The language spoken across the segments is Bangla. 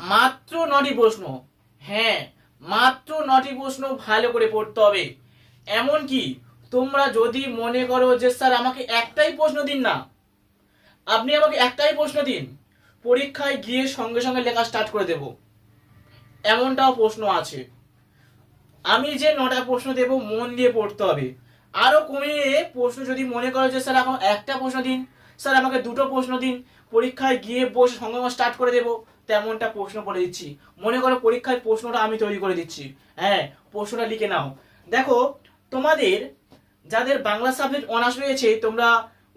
মাত্র নটি প্রশ্ন। হ্যাঁ মাত্র নটি প্রশ্ন ভালো করে পড়তে হবে। এমন কি তোমরা যদি মনে করো যে, স্যার, আমাকে একটাই প্রশ্ন দিন না। আপনি আমাকে একটাই প্রশ্ন দিন, পরীক্ষায় গিয়ে সঙ্গে সঙ্গে লেখা স্টার্ট করে দেব। এমনটাও প্রশ্ন আছে। আমি যে নটা প্রশ্ন দেব, মন দিয়ে পড়তে হবে। আরও কমিয়ে প্রশ্ন যদি মনে করো যে, স্যার এখন একটা প্রশ্ন দিন, স্যার, আমাকে দুটো প্রশ্ন দিন, পরীক্ষায় গিয়ে বসে সঙ্গে সঙ্গে স্টার্ট করে দেবো। তেমনটা প্রশ্ন বলে দিচ্ছি। মনে করো পরীক্ষায় প্রশ্নটা আমি তৈরি করে দিচ্ছি। হ্যাঁ প্রশ্নটা লিখে নাও। দেখো, তোমাদের, যাদের বাংলা সাবজেক্ট অনার্স রয়েছে, তোমরা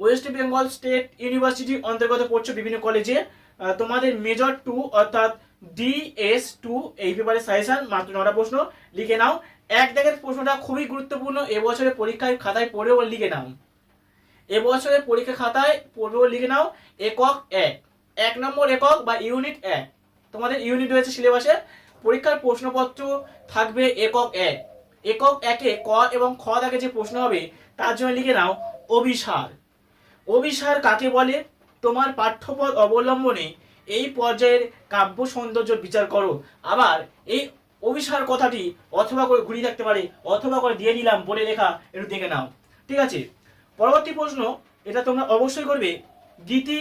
ওয়েস্ট বেঙ্গল স্টেট ইউনিভার্সিটি অন্তর্গত পড়ছো বিভিন্ন কলেজে তোমাদের মেজর টু অর্থাৎ ডিএস টু এই পেপারে সাজেশন মাত্র নটা প্রশ্ন, লিখে নাও। এক দাগের প্রশ্নটা খুবই গুরুত্বপূর্ণ এবছরে পরীক্ষায় খাতায় পড়েও লিখে নাও। এবছরে পরীক্ষা খাতায় পড়েও লিখে নাও, একক এক। এক নম্বর একক বা ইউনিট এক। তোমাদের ইউনিট রয়েছে সিলেবাসে। পরীক্ষার প্রশ্নপত্র থাকবে একক এক। একক একে ক এবং খ দাগে যে প্রশ্ন হবে, তার জন্য লিখে নাও অভিসার। অভিসার কাকে বলে? তোমার পাঠ্যপদ অবলম্বনে এই পর্যায়ের কাব্য সৌন্দর্য বিচার করো। আবার এই অভিসার কথাটি অথবা করে ঘুরিয়ে থাকতে পারে, অথবা করে দিয়ে নিলাম বলে লেখা একটু দেখে নাও। ঠিক আছে? পরবর্তী প্রশ্ন, এটা তোমরা অবশ্যই করবে। গীতি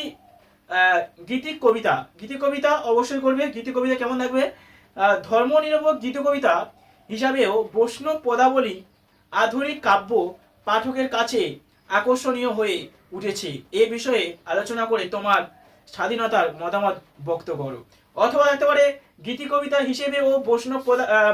গীতিক কবিতা। গীতি কবিতা অবশ্যই করবে। গীতি কবিতা কেমন থাকবে ধর্মনিরপেক্ষ গীত কবিতা হিসাবেও বৈষ্ণব পদাবলী আধুনিক কাব্য পাঠকের কাছে আকর্ষণীয় হয়ে উঠেছে। এ বিষয়ে আলোচনা করে তোমার স্বাধীনতার মতামত ব্যক্ত করো। অথবা থাকতে পারে গীতি কবিতা হিসেবে ও বৈষ্ণব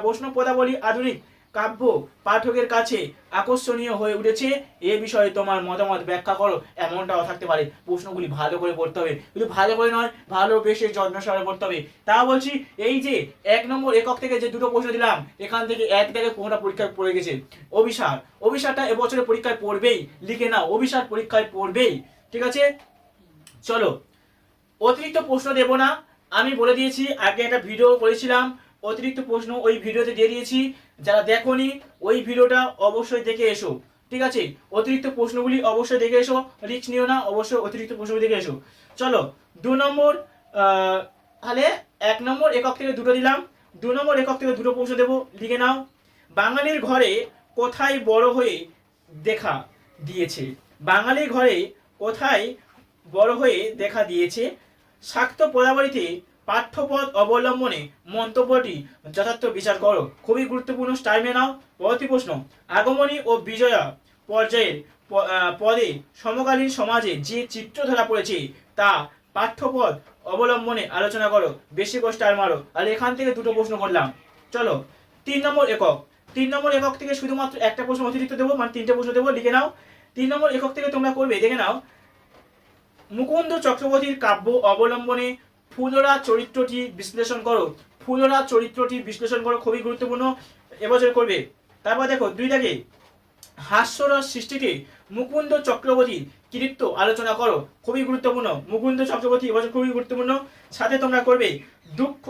বৈষ্ণব পদাবলী আধুনিক কাব্য পাঠকের কাছে আকর্ষণীয় হয়ে উঠেছে। এ বিষয়ে তোমার মতামত ব্যাখ্যা করো, এমনটাও থাকতে পারে। প্রশ্নগুলি ভালো করে পড়তে হবে। কিন্তু ভালো করে নয়, ভালো বেশি যত্ন সহকারে পড়তে হবে। তা বলছি, এই যে এক নম্বর একক থেকে যে দুটো প্রশ্ন দিলাম, এখান থেকে এক থেকে পনেরোটা পরীক্ষায় পড়ে গেছে? অভিসার। অভিসারটা এবছরে পরীক্ষায় পড়বেই, লিখে নাও, অভিসার পরীক্ষায় পড়বেই। ঠিক আছে? চলো, অতিরিক্ত প্রশ্ন দেব না। আমি বলে দিয়েছি, আগে একটা ভিডিও করেছিলাম। অতিরিক্ত প্রশ্ন ওই ভিডিওতে দিয়ে দিয়েছি। যারা দেখোনি, ওই ভিডিওটা অবশ্যই দেখে এসো। ঠিক আছে? অতিরিক্ত প্রশ্নগুলি অবশ্যই দেখে এসো। রিস্ক নিও না, অবশ্যই অতিরিক্ত প্রশ্নগুলি দেখে এসো। চলো, দু নম্বর তাহলে এক নম্বর একক থেকে দুটো দিলাম। দু নম্বর একক থেকে দুটো প্রশ্ন দেবো, লিখে নাও। বাঙালির ঘরে কোথায় বড় হয়ে দেখা দিয়েছে? বাঙালির ঘরে কোথায় বড় হয়ে দেখা দিয়েছে? শাক্ত পদাবলীতে পাঠ্যপদ অবলম্বনে মন্তব্যটি যথার্থ বিচার করো। খুবই গুরুত্বপূর্ণ। টাইমে নাও। পরবর্তী প্রশ্ন। আগমনী ও বিজয়া পর্যায়ের পদে সমকালীন সমাজে যে চিত্র ধরা পড়েছে, তা পাঠ্যপদ অবলম্বনে আলোচনা করো। বেশি করে স্টার মারো। আর এখান থেকে দুটো প্রশ্ন করলাম। চলো, তিন নম্বর একক। তিন নম্বর একক থেকে শুধুমাত্র একটা প্রশ্ন অতিরিক্ত দেবো মানে তিনটে প্রশ্ন দেবো, লিখে নাও। তিন নম্বর একক থেকে তোমরা করবে, দেখে নাও। মুকুন্দ চক্রবর্তীর কাব্য অবলম্বনে ফুলরা চরিত্রটি বিশ্লেষণ করো। ফুলরা চরিত্রটি বিশ্লেষণ করো, খুবই গুরুত্বপূর্ণ। এবছর করবে। তারপর দেখো, দুই দাগে, হাস্যরস সৃষ্টিতে মুকুন্দ চক্রবর্তী কৃতিত্ব আলোচনা করো, খুবই গুরুত্বপূর্ণ। মুকুন্দ চক্রবর্তী এবছর খুবই গুরুত্বপূর্ণ। সাথে তোমরা করবে, দুঃখ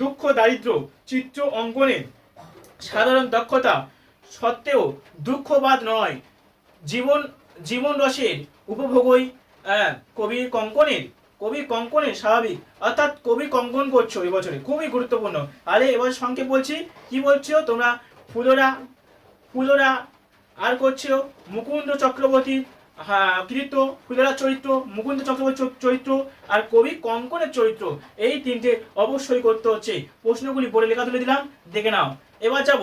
দুঃখ দারিদ্র চিত্র অঙ্কনে সাধারণ দক্ষতা সত্ত্বেও দুঃখবাদ নয়। জীবন জীবন রসের উপভোগই কবির কঙ্কনের কবি কঙ্কনের স্বাভাবিক। অর্থাৎ কবি কঙ্কন করছ এবছরে খুবই গুরুত্বপূর্ণ। আরে এবার সংক্ষেপ বলছি কি বলছো তোমরা? ফুলরা ফুলরা আর করছ? মুকুন্দ চক্রবর্তী হ্যাঁ, কৃতিত্ব ফুলেরা চরিত্র মুকুন্দ চক্রবর্তী চরিত্র আর কবি কঙ্কনের চরিত্র। এই তিনটে অবশ্যই করতে হচ্ছে। প্রশ্নগুলি বলে লেখা তুলে দিলাম দেখে নাও। এবার যাব।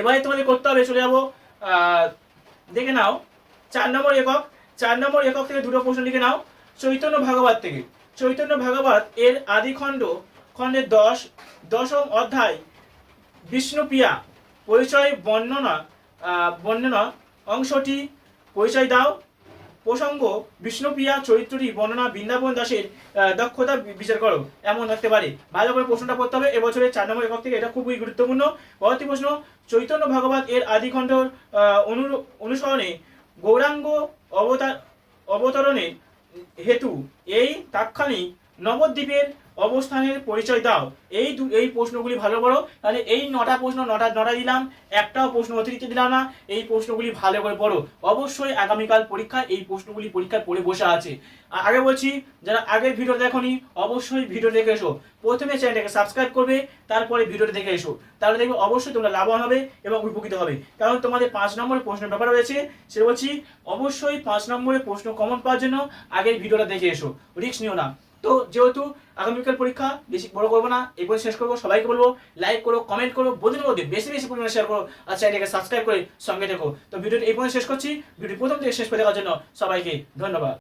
এবারে তোমাদের করতে হবে চলে যাব দেখে নাও। চার নম্বর একক। চার নম্বর একক থেকে দুটো প্রশ্ন লিখে নাও। চৈতন্য ভাগবত থেকে। চৈতন্য ভাগবত এর আদি খণ্ড খণ্ডের দশ, দশম অধ্যায়, বিষ্ণুপ্রিয়া, পরিচয় বর্ণনা বর্ণনা অংশটি পরিচয় দাও। প্রসঙ্গ, বিষ্ণুপ্রিয়া চরিত্রটি বর্ণনা বৃন্দাবন দাসের দক্ষতা বিচার করো। এমন থাকতে পারে। ভালো করে প্রশ্নটা করতে হবে। এবছরের চার নম্বর একক থেকে এটা খুবই গুরুত্বপূর্ণ। পরবর্তী প্রশ্ন, চৈতন্য ভাগবত এর আদি খণ্ড অনু- অনুসরণে গৌরাঙ্গ অবতার অবতরণের হেতু এই তাৎক্ষণিক নবদ্বীপের অবস্থানের পরিচয় দাও। এই এই প্রশ্নগুলি ভালো করো। তাহলে এই নটা প্রশ্ন নটা নটা দিলাম, একটাও প্রশ্ন অতিরিক্ত দিলাম না, এই প্রশ্নগুলি ভালো করে পড়ো। অবশ্যই আগামীকাল পরীক্ষা এই প্রশ্নগুলি পরীক্ষায় পড়ে বসে আছে। আগে বলছি, যারা আগের ভিডিও দেখোনি, অবশ্যই ভিডিও দেখে এসো। প্রথমে চ্যানেলটাকে সাবস্ক্রাইব করবে, তারপরে ভিডিওটা দেখে এসো। তাহলে দেখবে অবশ্যই তোমরা লাভবান হবে এবং উপকৃত হবে। কারণ তোমাদের পাঁচ নম্বরের প্রশ্নের ব্যাপার রয়েছে সে বলছি, অবশ্যই পাঁচ নম্বরের প্রশ্ন কমন পাওয়ার জন্য আগের ভিডিওটা দেখে এসো। রিস্ক নিও না। তো যেহেতু আগামীকাল পরীক্ষা, বেশি বড় করব না, এই পরে শেষ করব। সবাইকে বলব লাইক করো কমেন্ট করো, বন্ধুদের মধ্যে বেশি বেশি পরিমাণে শেয়ার করো। আর চ্যানেলটাকে সাবস্ক্রাইব করে সঙ্গে দেখো তো ভিডিওটি এই পর্যন্ত শেষ করছি। ভিডিও প্রথম থেকে শেষ করে দেওয়ার জন্য সবাইকে ধন্যবাদ।